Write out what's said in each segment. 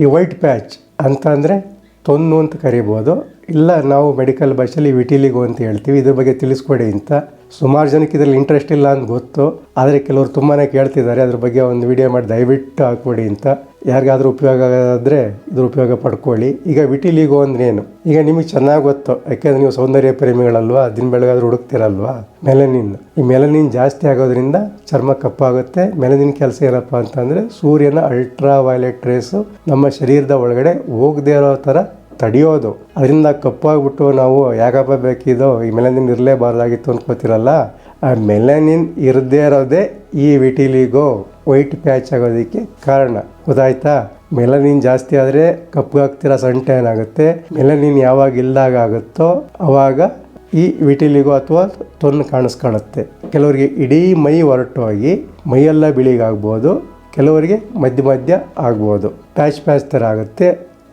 ಈ white patch ಅಂತ ಅಂದರೆ ತೊನ್ನು ಅಂತ ಕರಿಬೋದು. ಇಲ್ಲ, ನಾವು ಮೆಡಿಕಲ್ ಭಾಷೆಯಲ್ಲಿ ವಿಟಿಲಿಗೋ ಅಂತ ಹೇಳ್ತೀವಿ. ಇದ್ರ ಬಗ್ಗೆ ತಿಳಿಸ್ಕೊಡಿ ಅಂತ. ಸುಮಾರು ಜನಕ್ಕೆ ಇದರಲ್ಲಿ ಇಂಟ್ರೆಸ್ಟ್ ಇಲ್ಲ ಅಂತ ಗೊತ್ತು. ಆದರೆ ಕೆಲವರು ತುಂಬಾ ಕೇಳ್ತಿದ್ದಾರೆ. ಅದ್ರ ಬಗ್ಗೆ ಒಂದು ವಿಡಿಯೋ ಮಾಡಿ ದಯವಿಟ್ಟು ಹಾಕ್ಬಿಡಿ ಅಂತ. ಯಾರಿಗಾದ್ರೂ ಉಪಯೋಗ ಆದರೆ ಇದ್ರ ಉಪಯೋಗ ಪಡ್ಕೊಳ್ಳಿ. ಈಗ ವಿಟಿಲಿಗೋ ಅಂದ್ರೇನು ಈಗ ನಿಮಗೆ ಚೆನ್ನಾಗಿ ಗೊತ್ತು. ಯಾಕೆಂದರೆ ನೀವು ಸೌಂದರ್ಯ ಪ್ರೇಮಿಗಳಲ್ವಾ? ದಿನ ಬೆಳಗಾದ್ರೂ ಹುಡುಕ್ತಿರಲ್ವಾ? ಮೆಲನಿನ್. ಈ ಮೆಲನಿನ್ ಜಾಸ್ತಿ ಆಗೋದ್ರಿಂದ ಚರ್ಮ ಕಪ್ಪಾಗುತ್ತೆ. ಮೆಲನಿನ್ ಕೆಲಸ ಏನಪ್ಪ ಅಂತಂದರೆ ಸೂರ್ಯನ ಅಲ್ಟ್ರಾ ವೈಲೆಟ್ ರೇಸು ನಮ್ಮ ಶರೀರದ ಒಳಗಡೆ ಹೋಗದೇ ಇರೋ ಥರ ತಡೆಯೋದು. ಅದರಿಂದ ಕಪ್ಪಾಗ್ಬಿಟ್ಟು ನಾವು ಯಾಕಪ್ಪ ಬೇಕಿದೋ, ಈ ಮೆಲನಿನ್ ಇರಲೇಬಾರ್ದಾಗಿತ್ತು ಅಂದ್ಕೋತಿರಲ್ಲ ಆ ಮೆಲನಿನ್ ಇರದೇ ಇರೋದೇ ಈ ವಿಟಿಲಿಗೋ ವೈಟ್ ಪ್ಯಾಚ್ ಆಗೋದಕ್ಕೆ ಕಾರಣ. ಗೊತ್ತಾಯ್ತಾ? ಮೆಲನಿನ್ ಜಾಸ್ತಿ ಆದರೆ ಸನ್ ಸಂಟೆ ಆಗುತ್ತೆ ಮೆಲನಿನ್ ಯಾವಾಗ ಇಲ್ದಾಗ ಆಗುತ್ತೋ ಅವಾಗ ಈ ವಿಟಿಲಿಗೋ ಅಥವಾ ತೊನ್ನು ಕಾಣಿಸ್ಕೊಳ್ಳುತ್ತೆ. ಕೆಲವರಿಗೆ ಇಡೀ ಮೈ ಹೊರಟೋಗಿ ಮೈಯೆಲ್ಲ ಬಿಳಿಗಾಗ್ಬೋದು. ಕೆಲವರಿಗೆ ಮಧ್ಯ ಮಧ್ಯ ಆಗ್ಬೋದು. ಪ್ಯಾಚ್ ಪ್ಯಾಚ್ ಥರ ಆಗುತ್ತೆ.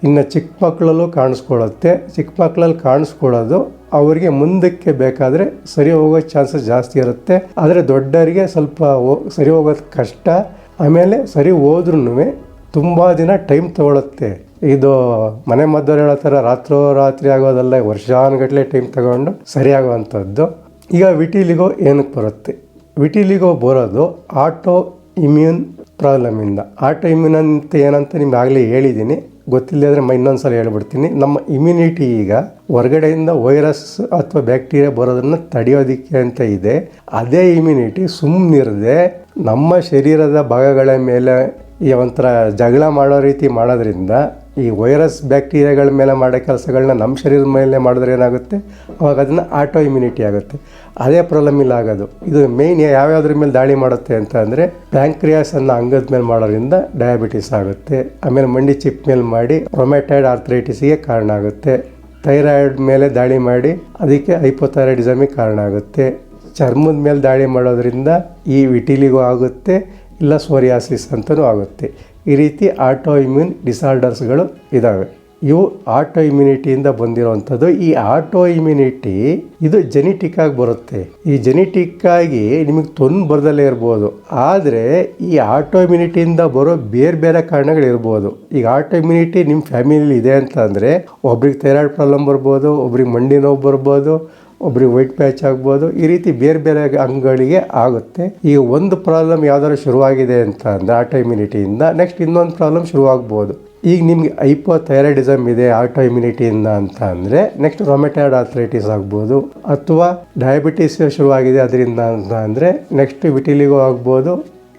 ಇನ್ನು ಚಿಕ್ಕ ಮಕ್ಕಳಲ್ಲೂ ಕಾಣಿಸ್ಕೊಳ್ಳುತ್ತೆ. ಚಿಕ್ಕ ಮಕ್ಕಳಲ್ಲಿ ಕಾಣಿಸ್ಕೊಳ್ಳೋದು ಅವರಿಗೆ ಮುಂದಕ್ಕೆ ಬೇಕಾದರೆ ಸರಿ ಹೋಗೋ ಚಾನ್ಸಸ್ ಜಾಸ್ತಿ ಇರುತ್ತೆ. ಆದರೆ ದೊಡ್ಡವರಿಗೆ ಸ್ವಲ್ಪ ಸರಿ ಹೋಗೋದು ಕಷ್ಟ. ಆಮೇಲೆ ಸರಿ ಹೋದ್ರೂ ತುಂಬ ದಿನ ಟೈಮ್ ತೊಗೊಳುತ್ತೆ. ಇದು ಮನೆ ಮದ್ದವ್ರು ಹೇಳೋ ರಾತ್ರೋ ರಾತ್ರಿ ಆಗೋದಲ್ಲ ವರ್ಷಾನುಗಟ್ಟಲೆ ಟೈಮ್ ತಗೊಂಡು ಸರಿಯಾಗುವಂಥದ್ದು ಈಗ ವಿಟಿಲಿಗೋ ಏನಕ್ಕೆ ಬರುತ್ತೆ? ವಿಟಿಲಿಗೋ ಬರೋದು ಆಟೋ ಇಮ್ಯೂನ್ ಪ್ರಾಬ್ಲಮಿಂದ. ಆಟೋ ಇಮ್ಯೂನ್ ಅಂತ ಏನಂತ ನಿಮ್ಗೆ ಆಗಲೇ ಹೇಳಿದ್ದೀನಿ. ಗೊತ್ತಿಲ್ಲ ಮ ಇನ್ನೊಂದು ಸಲ ಹೇಳ್ಬಿಡ್ತೀನಿ. ನಮ್ಮ ಇಮ್ಯುನಿಟಿ ಈಗ ಹೊರಗಡೆಯಿಂದ ವೈರಸ್ ಅಥವಾ ಬ್ಯಾಕ್ಟೀರಿಯಾ ಬರೋದನ್ನು ತಡೆಯೋದಕ್ಕೆ ಅಂತ ಇದೆ. ಅದೇ ಇಮ್ಯುನಿಟಿ ಸುಮ್ಮನಿರದೆ ನಮ್ಮ ಶರೀರದ ಭಾಗಗಳ ಮೇಲೆ ಈ ಒಂಥರ ಜಗಳ ಮಾಡೋ ರೀತಿ ಮಾಡೋದ್ರಿಂದ ಈ ವೈರಸ್ ಬ್ಯಾಕ್ಟೀರಿಯಾಗಳ ಮೇಲೆ ಮಾಡೋ ಕೆಲಸಗಳನ್ನ ನಮ್ಮ ಶರೀರದ ಮೇಲೆ ಮಾಡಿದ್ರೆ ಏನಾಗುತ್ತೆ? ಅವಾಗ ಅದನ್ನು ಆಟೋ ಇಮ್ಯುನಿಟಿ ಆಗುತ್ತೆ. ಅದೇ ಪ್ರಾಬ್ಲಮ್ ಇಲ್ಲ ಆಗೋದು. ಇದು ಮೇಯ್ನ್ ಯಾವ್ಯಾವ್ದ್ರ ಮೇಲೆ ದಾಳಿ ಮಾಡುತ್ತೆ ಅಂತ ಅಂದರೆ ಪ್ಯಾಂಕ್ರಿಯಾಸ್ ಅಂಗದ ಮೇಲೆ ಮಾಡೋದ್ರಿಂದ ಡಯಾಬಿಟಿಸ್ ಆಗುತ್ತೆ. ಆಮೇಲೆ ಮಂಡಿ ಚಿಪ್ ಮೇಲೆ ಮಾಡಿ ರೊಮ್ಯಾಟೈಡ್ ಆರ್ಥರೈಟಿಸ್ಗೆ ಕಾರಣ ಆಗುತ್ತೆ. ಥೈರಾಯ್ಡ್ ಮೇಲೆ ದಾಳಿ ಮಾಡಿ ಅದಕ್ಕೆ ಹೈಪೋಥೈರಾಯ್ಡಿಸಮಿಗೆ ಕಾರಣ ಆಗುತ್ತೆ. ಚರ್ಮದ ಮೇಲೆ ದಾಳಿ ಮಾಡೋದ್ರಿಂದ ಈ ವಿಟಿಲಿಗೂ ಆಗುತ್ತೆ, ಇಲ್ಲ ಸೋರಿಯಾಸಿಸ್ ಅಂತಲೂ ಆಗುತ್ತೆ. ಈ ರೀತಿ ಆಟೋ ಇಮ್ಯೂನ್ ಡಿಸಾರ್ಡರ್ಸ್ಗಳು ಇದ್ದಾವೆ ಇವು ಆಟೋ ಇಮ್ಯುನಿಟಿಯಿಂದ ಬಂದಿರುವಂಥದ್ದು. ಈ ಆಟೋ ಇಮ್ಯುನಿಟಿ ಇದು ಜೆನೆಟಿಕ್ ಆಗಿ ಬರುತ್ತೆ. ಈ ಜೆನೆಟಿಕ್ ಆಗಿ ನಿಮಗೆ ತೊಂದು ಬರದಲ್ಲೇ ಇರ್ಬೋದು. ಆದರೆ ಈ ಆಟೋ ಇಮ್ಯುನಿಟಿಯಿಂದ ಬರೋ ಬೇರೆ ಬೇರೆ ಕಾರಣಗಳಿರ್ಬೋದು. ಈಗ ಆಟೋ ಇಮ್ಯುನಿಟಿ ನಿಮ್ಮ ಫ್ಯಾಮಿಲಿಲಿ ಇದೆ ಅಂತ ಅಂದರೆ ಒಬ್ರಿಗೆ ಥೈರಾಯ್ಡ್ ಪ್ರಾಬ್ಲಮ್ ಬರ್ಬೋದು, ಒಬ್ರಿಗೆ ಮಂಡಿ ನೋವು ಬರ್ಬೋದು ಒಬ್ರಿಗೆ ವೈಟ್ ಪ್ಯಾಚ್ ಆಗ್ಬೋದು, ಈ ರೀತಿ ಬೇರೆ ಬೇರೆ ಅಂಗಗಳಿಗೆ ಆಗುತ್ತೆ. ಈಗ ಒಂದು ಪ್ರಾಬ್ಲಮ್ ಯಾವ್ದಾದ್ರು ಶುರುವಾಗಿದೆ ಅಂತ ಅಂದರೆ ಆಟೋ ಇಮ್ಯುನಿಟಿಯಿಂದ ನೆಕ್ಸ್ಟ್ ಇನ್ನೊಂದು ಪ್ರಾಬ್ಲಮ್ ಶುರುವಾಗ್ಬೋದು. ಈಗ ನಿಮಗೆ ಐಪೋಥೈರಾಯ್ಡಿಸಮ್ ಇದೆ ಆಟೋ ಇಮ್ಯುನಿಟಿಯಿಂದ ಅಂತ ಅಂದರೆ ನೆಕ್ಸ್ಟ್ ರೊಮೆಟೈಡ್ ಆಥ್ರೈಟಿಸ್ ಆಗ್ಬೋದು, ಅಥವಾ ಡಯಾಬಿಟಿಸ್ ಶುರುವಾಗಿದೆ ಅದರಿಂದ ಅಂತ ಅಂದರೆ ನೆಕ್ಸ್ಟ್ ವಿಟಿಲಿಗೂ ಆಗ್ಬೋದು,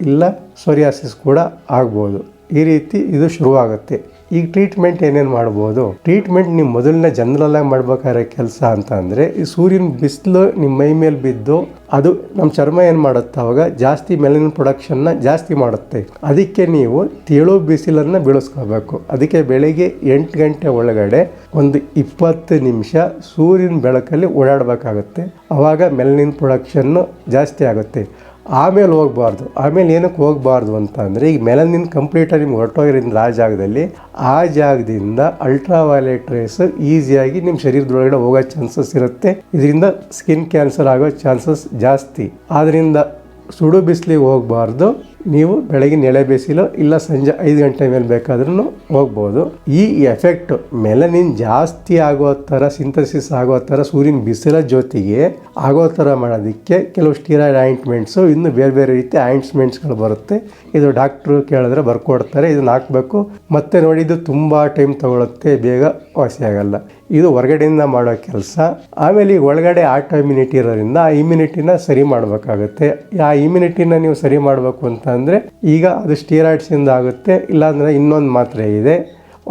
ಇಲ್ಲ ಸೋರಿಯಾಸಿಸ್ ಕೂಡ ಆಗ್ಬೋದು. ಈ ರೀತಿ ಇದು ಶುರುವಾಗುತ್ತೆ. ಈಗ ಟ್ರೀಟ್ಮೆಂಟ್ ಏನೇನು ಮಾಡ್ಬೋದು? ಟ್ರೀಟ್ಮೆಂಟ್ ನೀವು ಮೊದಲನೇ ಜನರಲ್ಲಾಗಿ ಮಾಡ್ಬೇಕಾದ್ರೆ ಕೆಲಸ ಅಂತ ಅಂದರೆ, ಈ ಸೂರ್ಯನ ಬಿಸಿಲು ನಿಮ್ಮ ಮೈ ಮೇಲೆ ಬಿದ್ದು ಅದು ನಮ್ಮ ಚರ್ಮ ಏನು ಮಾಡುತ್ತೆ? ಅವಾಗ ಜಾಸ್ತಿ ಮೆಲನಿನ್ ಪ್ರೊಡಕ್ಷನ್ನ ಜಾಸ್ತಿ ಮಾಡುತ್ತೆ. ಅದಕ್ಕೆ ನೀವು ತೇಳು ಬಿಸಿಲನ್ನು ಬೆಳೆಸ್ಕೋಬೇಕು. ಅದಕ್ಕೆ ಬೆಳಿಗ್ಗೆ ಎಂಟು ಗಂಟೆ ಒಳಗಡೆ ಒಂದು ಇಪ್ಪತ್ತು ನಿಮಿಷ ಸೂರ್ಯನ ಬೆಳಕಲ್ಲಿ ಓಡಾಡಬೇಕಾಗುತ್ತೆ. ಅವಾಗ ಮೆಲನಿನ್ ಪ್ರೊಡಕ್ಷನ್ನು ಜಾಸ್ತಿ ಆಗುತ್ತೆ. ಆಮೇಲೆ ಹೋಗಬಾರ್ದು. ಆಮೇಲೆ ಏನಕ್ಕೆ ಹೋಗಬಾರ್ದು ಅಂತ ಅಂದರೆ ಈಗ ಮೆಲನಿನ್ ಕಂಪ್ಲೀಟಾಗಿ ನಿಮ್ಗೆ ಹೊರಟೋಗಿರೋದ್ರಿಂದ ಆ ಜಾಗದಲ್ಲಿ, ಆ ಜಾಗದಿಂದ ಅಲ್ಟ್ರಾ ವೈಲೆಟ್ ರೇಸ್ ಈಸಿಯಾಗಿ ನಿಮ್ಮ ಶರೀರದೊಳಗಡೆ ಹೋಗೋ ಚಾನ್ಸಸ್ ಇರುತ್ತೆ. ಇದರಿಂದ ಸ್ಕಿನ್ ಕ್ಯಾನ್ಸರ್ ಆಗೋ ಚಾನ್ಸಸ್ ಜಾಸ್ತಿ. ಆದ್ದರಿಂದ ಸುಡು ಬಿಸಿಲಿಗೆ ಹೋಗಬಾರ್ದು. ನೀವು ಬೆಳಗ್ಗೆ ನೆಳೆ ಬಿಸಿಲು ಇಲ್ಲ ಸಂಜೆ ಐದು ಗಂಟೆ ಮೇಲೆ ಬೇಕಾದ್ರೂ ಹೋಗ್ಬೋದು. ಈ ಎಫೆಕ್ಟ್ ಮೆಲನಿನ್ ಜಾಸ್ತಿ ಆಗೋ ಥರ ಸಿಂಥಸಿಸ್ ಆಗೋ ಥರ ಸೂರ್ಯನ ಬಿಸಿಲ ಜೊತೆಗೆ ಆಗೋ ಥರ ಮಾಡೋದಕ್ಕೆ ಕೆಲವು ಸ್ಟೀರಾಯ್ಡ್ ಆಯಿಂಟ್ಮೆಂಟ್ಸು ಇನ್ನು ಬೇರೆ ಬೇರೆ ರೀತಿ ಆಯಿಂಟ್ಮೆಂಟ್ಸ್ಗಳು ಬರುತ್ತೆ. ಇದು ಡಾಕ್ಟ್ರು ಕೇಳಿದ್ರೆ ಬರ್ಕೊಡ್ತಾರೆ, ಇದನ್ನ ಹಾಕಬೇಕು. ಮತ್ತೆ ನೋಡಿ, ಇದು ತುಂಬ ಟೈಮ್ ತಗೊಳುತ್ತೆ, ಬೇಗ ವಾಸಿ ಆಗಲ್ಲ. ಇದು ಹೊರಗಡೆಯಿಂದ ಮಾಡೋ ಕೆಲಸ. ಆಮೇಲೆ ಈಗ ಒಳಗಡೆ ಆಟೋ ಇಮ್ಯುನಿಟಿ ಇರೋದ್ರಿಂದ ಆ ಇಮ್ಯುನಿಟಿನ ಸರಿ ಮಾಡಬೇಕಾಗುತ್ತೆ. ಆ ಇಮ್ಯುನಿಟಿನ ನೀವು ಸರಿ ಮಾಡಬೇಕು ಅಂತ ಅಂದರೆ ಈಗ ಅದು ಸ್ಟೀರಾಯ್ಡ್ಸಿಂದ ಆಗುತ್ತೆ, ಇಲ್ಲಾಂದರೆ ಇನ್ನೊಂದು ಮಾತ್ರೆ ಇದೆ.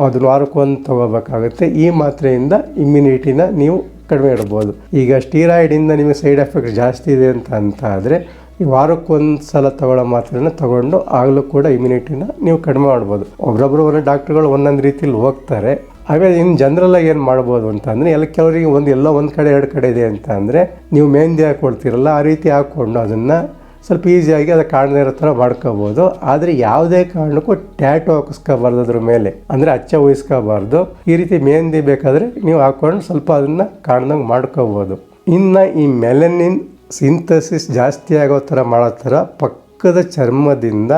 ಅದನ್ನ ವಾರಕ್ಕೊಂದು ತಗೋಬೇಕಾಗುತ್ತೆ. ಈ ಮಾತ್ರೆಯಿಂದ ಇಮ್ಯುನಿಟಿನ ನೀವು ಕಡಿಮೆ ಇಡ್ಬೋದು. ಈಗ ಸ್ಟೀರಾಯ್ಡಿಂದ ನಿಮಗೆ ಸೈಡ್ ಎಫೆಕ್ಟ್ ಜಾಸ್ತಿ ಇದೆ ಅಂತ ಅಂತ ಆದರೆ ಈ ವಾರಕ್ಕೊಂದು ಸಲ ತಗೊಳ್ಳೋ ಮಾತ್ರೆನ ತಗೊಂಡು ಆಗಲೂ ಕೂಡ ಇಮ್ಯುನಿಟಿನ ನೀವು ಕಡಿಮೆ ಮಾಡ್ಬೋದು. ಒಬ್ರೊಬ್ರು ಒಂದೊಂದು ಡಾಕ್ಟ್ರುಗಳು ಒಂದೊಂದು ರೀತಿಯಲ್ಲಿ ಹೋಗ್ತಾರೆ. ಆಮೇಲೆ ಇನ್ನು ಜನರಲ್ಲಾಗಿ ಏನು ಮಾಡ್ಬೋದು ಅಂತ ಅಂದರೆ, ಎಲ್ಲ ಕೆಲವರಿಗೆ ಒಂದು ಎಲ್ಲ ಒಂದು ಕಡೆ, ಎರಡು ಕಡೆ ಇದೆ ಅಂತ ಅಂದರೆ, ನೀವು ಮೆಹಂದಿ ಹಾಕ್ಕೊಳ್ತೀರಲ್ಲ ಆ ರೀತಿ ಹಾಕ್ಕೊಂಡು ಅದನ್ನು ಸ್ವಲ್ಪ ಈಸಿಯಾಗಿ ಅದು ಕಾಣದೇ ಇರೋ ಥರ ಮಾಡ್ಕೋಬೋದು. ಆದರೆ ಯಾವುದೇ ಕಾರಣಕ್ಕೂ ಟ್ಯಾಟು ಹಾಕಿಸ್ಕೋಬಾರ್ದು ಅದ್ರ ಮೇಲೆ, ಅಂದರೆ ಅಚ್ಚ ವಹಿಸ್ಕೋಬಾರ್ದು ಈ ರೀತಿ ಮೆಹಂದಿ ಬೇಕಾದರೆ ನೀವು ಹಾಕ್ಕೊಂಡು ಸ್ವಲ್ಪ ಅದನ್ನು ಕಾಣ್ದಂಗೆ ಮಾಡ್ಕೋಬೋದು. ಇನ್ನು ಈ ಮೆಲನಿನ್ ಸಿಂಥಸಿಸ್ ಜಾಸ್ತಿ ಆಗೋ ಥರ ಮಾಡೋ ಥರ ಪಕ್ಕದ ಚರ್ಮದಿಂದ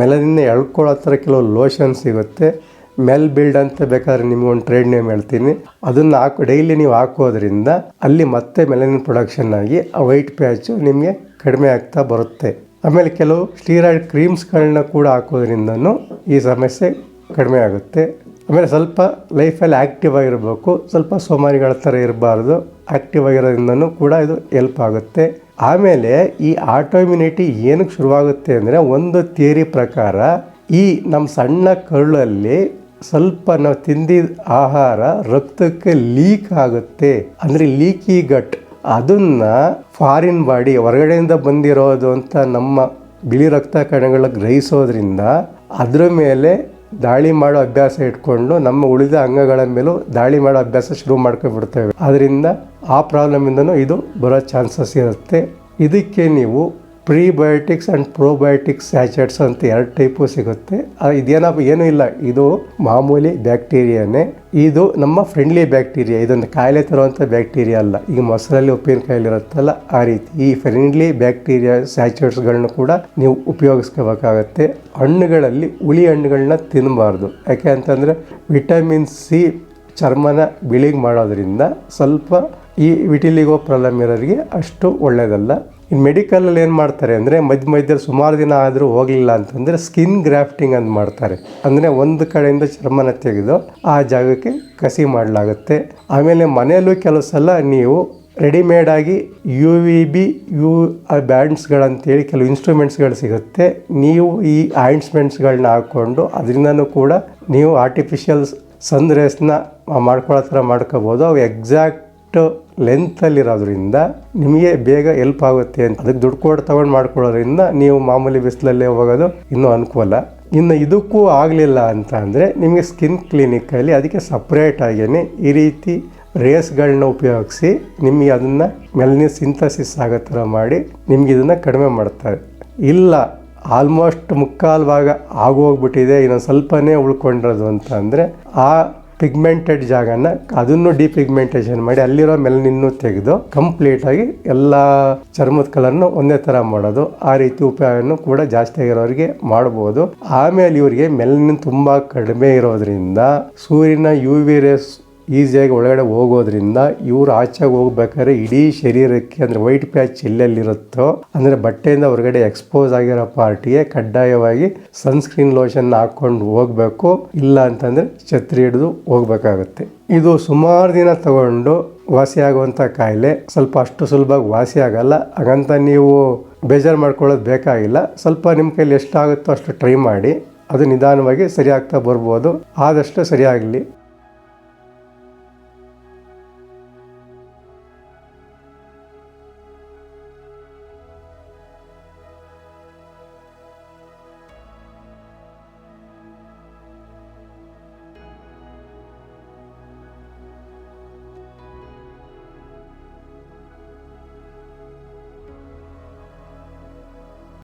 ಮೆಲನಿಂದ ಎಳ್ಕೊಳ್ಳೋ ಥರ ಕೆಲವು ಲೋಷನ್ ಸಿಗುತ್ತೆ. ಮೆಲ್ ಬಿಲ್ಡ್ ಅಂತ ಬೇಕಾದ್ರೆ ನಿಮ್ಗೆ ಒಂದು ಟ್ರೇಡ್ ನೇಮ್ ಹೇಳ್ತೀನಿ. ಅದನ್ನು ಹಾಕಿ, ಡೈಲಿ ನೀವು ಹಾಕೋದ್ರಿಂದ ಅಲ್ಲಿ ಮತ್ತೆ ಮೆಲನಿನ್ ಪ್ರೊಡಕ್ಷನ್ ಆಗಿ ಆ ವೈಟ್ ಪ್ಯಾಚು ನಿಮಗೆ ಕಡಿಮೆ ಆಗ್ತಾ ಬರುತ್ತೆ. ಆಮೇಲೆ ಕೆಲವು ಸ್ಟೀರಾಯ್ಡ್ ಕ್ರೀಮ್ಸ್ಗಳನ್ನ ಕೂಡ ಹಾಕೋದ್ರಿಂದನೂ ಈ ಸಮಸ್ಯೆ ಕಡಿಮೆ ಆಗುತ್ತೆ. ಆಮೇಲೆ ಸ್ವಲ್ಪ ಲೈಫಲ್ಲಿ ಆ್ಯಕ್ಟಿವ್ ಆಗಿರಬೇಕು, ಸ್ವಲ್ಪ ಸೋಮಾರಿಗಳ ಥರ ಇರಬಾರ್ದು. ಆ್ಯಕ್ಟಿವ್ ಆಗಿರೋದ್ರಿಂದನೂ ಕೂಡ ಇದು ಹೆಲ್ಪ್ ಆಗುತ್ತೆ. ಆಮೇಲೆ ಈ ಆಟೋಮ್ಯುನಿಟಿ ಏನಕ್ಕೆ ಶುರುವಾಗುತ್ತೆ ಅಂದರೆ ಒಂದು ಥಿಯರಿ ಪ್ರಕಾರ ಈ ನಮ್ಮ ಸಣ್ಣ ಕರುಳಲ್ಲಿ ಸ್ವಲ್ಪ ನಾವು ತಿಂದಿದ ಆಹಾರ ರಕ್ತಕ್ಕೆ ಲೀಕ್ ಆಗುತ್ತೆ. ಅಂದರೆ ಲೀಕಿ ಗಟ್, ಅದನ್ನ ಫಾರಿನ್ ಬಾಡಿ ಹೊರಗಡೆಯಿಂದ ಬಂದಿರೋದು ಅಂತ ನಮ್ಮ ಬಿಳಿ ರಕ್ತ ಕಣಗಳ ಗ್ರಹಿಸೋದ್ರಿಂದ ಅದರ ಮೇಲೆ ದಾಳಿ ಮಾಡೋ ಅಭ್ಯಾಸ ಇಟ್ಕೊಂಡು ನಮ್ಮ ಉಳಿದ ಅಂಗಗಳ ಮೇಲೂ ದಾಳಿ ಮಾಡೋ ಅಭ್ಯಾಸ ಶುರು ಮಾಡ್ಕೊಂಡ್ಬಿಡ್ತೇವೆ. ಅದರಿಂದ ಆ ಪ್ರಾಬ್ಲಮಿಂದನೂ ಇದು ಬರೋ ಚಾನ್ಸಸ್ ಇರುತ್ತೆ. ಇದಕ್ಕೆ ನೀವು ಪ್ರೀಬಯೋಟಿಕ್ಸ್ ಆ್ಯಂಡ್ ಪ್ರೋಬಯೋಟಿಕ್ಸ್ ಸ್ಯಾಚೆಟ್ಸ್ ಅಂತ ಎರಡು ಟೈಪು ಸಿಗುತ್ತೆ. ಇದೇನಪ್ಪ ಏನೂ ಇಲ್ಲ. ಇದು ಮಾಮೂಲಿ ಬ್ಯಾಕ್ಟೀರಿಯಾನೇ. ಇದು ನಮ್ಮ ಫ್ರೆಂಡ್ಲಿ ಬ್ಯಾಕ್ಟೀರಿಯಾ. ಇದೊಂದು ಕಾಯಿಲೆ ತರುವಂಥ ಬ್ಯಾಕ್ಟೀರಿಯಾ ಅಲ್ಲ. ಈಗ ಮೊಸರಲ್ಲಿ ಉಪ್ಪಿನಕಾಯಲ್ಲಿ ಇರುತ್ತಲ್ಲ ಆ ರೀತಿ. ಈ ಫ್ರೆಂಡ್ಲಿ ಬ್ಯಾಕ್ಟೀರಿಯಾ ಸ್ಯಾಚುರೇಟ್ಸ್ಗಳನ್ನ ಕೂಡ ನೀವು ಉಪಯೋಗಿಸ್ಕೋಬೇಕಾಗತ್ತೆ. ಹಣ್ಣುಗಳಲ್ಲಿ ಹುಳಿ ಹಣ್ಣುಗಳನ್ನ ತಿನ್ನಬಾರ್ದು ಯಾಕೆ ಅಂತಂದರೆ ವಿಟಮಿನ್ ಸಿ ಚರ್ಮನ ಬಿಳಿಗೆ ಮಾಡೋದ್ರಿಂದ ಸ್ವಲ್ಪ ಈ ವಿಟಿಲಿಗೋ ಪ್ರಾಬ್ಲಮ್ ಇರೋರಿಗೆ ಅಷ್ಟು ಒಳ್ಳೆಯದಲ್ಲ ಇನ್ನು ಮೆಡಿಕಲಲ್ಲಿ ಏನು ಮಾಡ್ತಾರೆ ಅಂದರೆ ಮಧ್ಯ ಮಧ್ಯದಲ್ಲಿ ಸುಮಾರು ದಿನ ಆದರೂ ಹೋಗಲಿಲ್ಲ ಅಂತಂದರೆ ಸ್ಕಿನ್ ಗ್ರಾಫ್ಟಿಂಗ್ ಅಂತ ಮಾಡ್ತಾರೆ. ಅಂದರೆ ಒಂದು ಕಡೆಯಿಂದ ಚರ್ಮನ ತೆಗೆದು ಆ ಜಾಗಕ್ಕೆ ಕಸಿ ಮಾಡಲಾಗುತ್ತೆ. ಆಮೇಲೆ ಮನೆಯಲ್ಲೂ ಕೆಲವು ಸಲ ನೀವು ರೆಡಿಮೇಡಾಗಿ ಯು ವಿ ಬಿ ಯು ಬ್ಯಾಂಡ್ಸ್ಗಳಂತೇಳಿ ಕೆಲವು ಇನ್ಸ್ಟ್ರೂಮೆಂಟ್ಸ್ಗಳು ಸಿಗುತ್ತೆ. ನೀವು ಈ ಆಯಿಂಟ್ಸ್ಮೆಂಟ್ಸ್ಗಳನ್ನ ಹಾಕ್ಕೊಂಡು ಅದರಿಂದನೂ ಕೂಡ ನೀವು ಆರ್ಟಿಫಿಷಿಯಲ್ ಸನ್ ರೇಸ್ನ ಮಾಡ್ಕೊಳ್ಳೋ ಥರ ಮಾಡ್ಕೋಬೋದು. ಅವು ಎಕ್ಸಾಕ್ಟ್ ಲೆಂತಲ್ಲಿರೋದ್ರಿಂದ ನಿಮಗೆ ಬೇಗ ಹೆಲ್ಪ್ ಆಗುತ್ತೆ ಅಂತ. ಅದಕ್ಕೆ ದುಡ್ಡು ಕೊಟ್ಟು ತೊಗೊಂಡು ಮಾಡ್ಕೊಳ್ಳೋದ್ರಿಂದ ನೀವು ಮಾಮೂಲಿ ಬಿಸಿಲಲ್ಲೇ ಹೋಗೋದು ಇನ್ನೂ ಅನುಕೂಲ. ಇನ್ನು ಇದಕ್ಕೂ ಆಗಲಿಲ್ಲ ಅಂತ ಅಂದರೆ ನಿಮಗೆ ಸ್ಕಿನ್ ಕ್ಲಿನಿಕಲ್ಲಿ ಅದಕ್ಕೆ ಸಪ್ರೇಟ್ ಆಗೇನೆ ಈ ರೀತಿ ರೇಸ್ಗಳನ್ನ ಉಪಯೋಗಿಸಿ ನಿಮಗೆ ಅದನ್ನು ಮೆಲನಿ ಸಿಂಥಸಿಸ್ ಆಗೋ ಥರ ಮಾಡಿ ನಿಮ್ಗೆ ಇದನ್ನು ಕಡಿಮೆ ಮಾಡ್ತಾರೆ. ಇಲ್ಲ ಆಲ್ಮೋಸ್ಟ್ ಮುಕ್ಕಾಲು ಭಾಗ ಆಗೋಗ್ಬಿಟ್ಟಿದೆ, ಇನ್ನೊಂದು ಸ್ವಲ್ಪನೇ ಉಳ್ಕೊಂಡಿರೋದು ಅಂತ ಅಂದರೆ ಆ ಪಿಗ್ಮೆಂಟೆಡ್ ಜಾಗನ ಅದನ್ನು ಡಿಪಿಗ್ಮೆಂಟೇಷನ್ ಮಾಡಿ ಅಲ್ಲಿರೋ ಮೆಲನಿನ್ನು ತೆಗೆದು ಕಂಪ್ಲೀಟಾಗಿ ಎಲ್ಲ ಚರ್ಮದ ಕಲರ್ನು ಒಂದೇ ಥರ ಮಾಡೋದು. ಆ ರೀತಿ ಉಪಯೋಗನೂ ಕೂಡ ಜಾಸ್ತಿ ಆಗಿರೋರಿಗೆ ಮಾಡ್ಬೋದು. ಆಮೇಲೆ ಇವರಿಗೆ ಮೆಲನಿನ್ ತುಂಬ ಕಡಿಮೆ ಇರೋದ್ರಿಂದ ಸೂರ್ಯನ ಯು ವಿ ರೇಸ್ ಈಸಿಯಾಗಿ ಒಳಗಡೆ ಹೋಗೋದ್ರಿಂದ ಇವರು ಆಚೆಗೆ ಹೋಗ್ಬೇಕಾದ್ರೆ ಇಡೀ ಶರೀರಕ್ಕೆ ಅಂದರೆ ವೈಟ್ ಪ್ಯಾಚ್ ಎಲ್ಲೆಲ್ಲಿರುತ್ತೋ, ಅಂದರೆ ಬಟ್ಟೆಯಿಂದ ಹೊರಗಡೆ ಎಕ್ಸ್ಪೋಸ್ ಆಗಿರೋ ಪಾರ್ಟಿಗೆ ಕಡ್ಡಾಯವಾಗಿ ಸನ್ಸ್ಕ್ರೀನ್ ಲೋಷನ್ ಹಾಕ್ಕೊಂಡು ಹೋಗಬೇಕು. ಇಲ್ಲ ಅಂತಂದರೆ ಛತ್ರಿ ಹಿಡಿದು ಹೋಗ್ಬೇಕಾಗುತ್ತೆ. ಇದು ಸುಮಾರು ದಿನ ತಗೊಂಡು ವಾಸಿಯಾಗುವಂಥ ಕಾಯಿಲೆ. ಸ್ವಲ್ಪ ಅಷ್ಟು ಸುಲಭವಾಗಿ ವಾಸಿ ಆಗಲ್ಲ. ಹಾಗಂತ ನೀವು ಬೇಜಾರು ಮಾಡ್ಕೊಳ್ಳೋದು ಬೇಕಾಗಿಲ್ಲ. ಸ್ವಲ್ಪ ನಿಮ್ಮ ಕೈಯಲ್ಲಿ ಎಷ್ಟಾಗುತ್ತೋ ಅಷ್ಟು ಟ್ರೈ ಮಾಡಿ. ಅದು ನಿಧಾನವಾಗಿ ಸರಿಯಾಗ್ತಾ ಬರ್ಬೋದು. ಆದಷ್ಟು ಸರಿಯಾಗಲಿ.